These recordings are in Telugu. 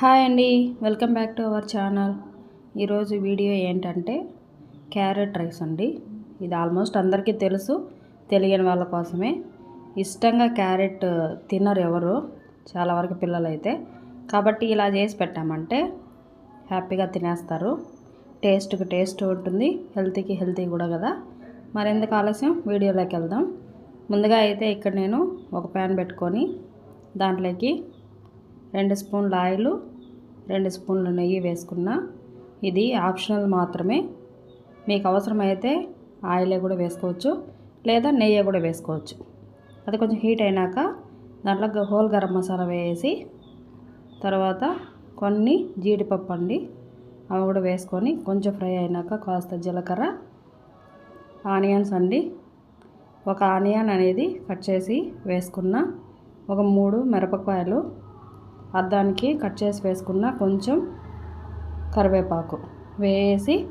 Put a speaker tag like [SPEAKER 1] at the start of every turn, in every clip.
[SPEAKER 1] హాయ్ అండి welcome back to our channel. ఈరోజు వీడియో ఏంటంటే క్యారెట్ రైస్ అండి. ఇది ఆల్మోస్ట్ అందరికీ తెలుసు తెలియని వాళ్ళ కోసమే. ఇష్టంగా క్యారెట్ తినరు ఎవరు చాలా వరకు పిల్లలైతే. కాబట్టి ఇలా చేసి పెట్టామంటే హ్యాపీగా తినేస్తారు. టేస్ట్కి టేస్ట్ ఉంటుంది హెల్తీకి హెల్తీ కూడా కదా. మరెందుకు ఆలస్యం? వీడియోలోకి వెళ్దాం. ముందుగా అయితే ఇక్కడ నేను ఒక ప్యాన్ పెట్టుకొని దాంట్లోకి రెండు స్పూన్ల ఆయిల్ రెండు స్పూన్ల నెయ్యి వేసుకున్నా ఇది ఆప్షనల్ మాత్రమే. మీకు అవసరమైతే ఆయిలే కూడా వేసుకోవచ్చు లేదా నెయ్యి కూడా వేసుకోవచ్చు. అది కొంచెం హీట్ అయినాక దాంట్లో గ- హోల్ గరం మసాలా వేసి తర్వాత కొన్ని జీడిపప్పు అండి అవి కూడా వేసుకొని కొంచెం ఫ్రై అయినాక కాస్త జీలకర్ర ఆనియన్స్ అండి. ఒక ఆనియన్ అనేది కట్ చేసి వేసుకున్న ఒక మూడు మిరపకాయలు అద్దానికి కట్ చేసి వేసుకున్న కొంచెం కరివేపాకు వేసి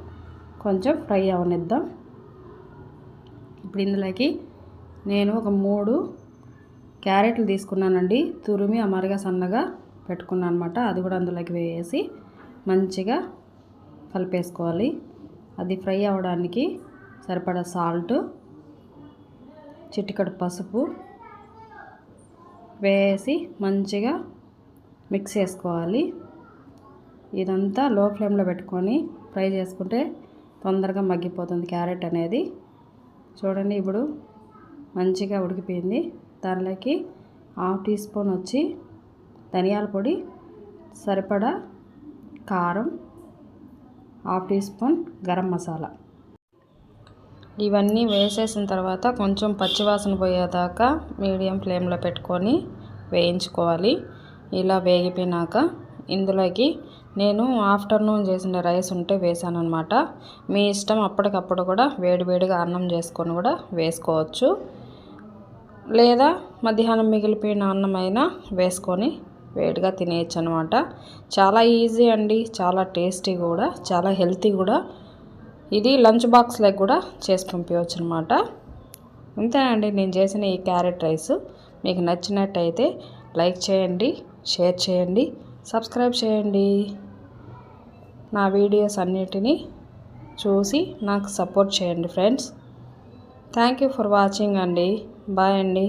[SPEAKER 1] కొంచెం ఫ్రై అవనిద్దాం. ఇప్పుడు ఇందులోకి నేను ఒక మూడు క్యారెట్లు తీసుకున్నానండి. తురిమి అమరగా సన్నగా పెట్టుకున్నాను అనమాట అది కూడా అందులోకి వేసి మంచిగా కలిపేసుకోవాలి. అది ఫ్రై అవ్వడానికి సరిపడా సాల్ట్ చిటికడు పసుపు వేసి మంచిగా మిక్స్ చేసుకోవాలి. ఇదంతా లో ఫ్లేమ్లో పెట్టుకొని ఫ్రై చేసుకుంటే తొందరగా మగ్గిపోతుంది క్యారెట్ అనేది. చూడండి ఇప్పుడు మంచిగా ఉడికిపోయింది. దానిలోకి హాఫ్ టీ స్పూన్ వచ్చి ధనియాల పొడి సరిపడా కారం half teaspoon garam masala. ఇవన్నీ వేసేసిన తర్వాత కొంచెం పచ్చివాసన పోయేదాకా మీడియం ఫ్లేమ్లో పెట్టుకొని వేయించుకోవాలి. ఇలా వేగిపోయినాక ఇందులోకి నేను ఆఫ్టర్నూన్ చేసిన రైస్ ఉంటే వేసాను అనమాట మీ ఇష్టం అప్పటికప్పుడు కూడా వేడివేడిగా అన్నం చేసుకొని కూడా వేసుకోవచ్చు. లేదా మధ్యాహ్నం మిగిలిపోయిన అన్నం అయినా వేసుకొని వేడిగా తినేయచ్చు అనమాట చాలా ఈజీ అండి చాలా టేస్టీ కూడా చాలా హెల్తీ కూడా. ఇది లంచ్ బాక్స్లో కూడా చేసి పంపించవచ్చు అనమాట అంతేనండి నేను చేసిన ఈ క్యారెట్ రైస్. మీకు నచ్చినట్టయితే లైక్ చేయండి షేర్ చేయండి సబ్స్క్రైబ్ చేయండి. నా వీడియోస్ అన్నిటినీ చూసి నాకు సపోర్ట్ చేయండి friends. Thank you for watching అండి. బాయ్ అండి.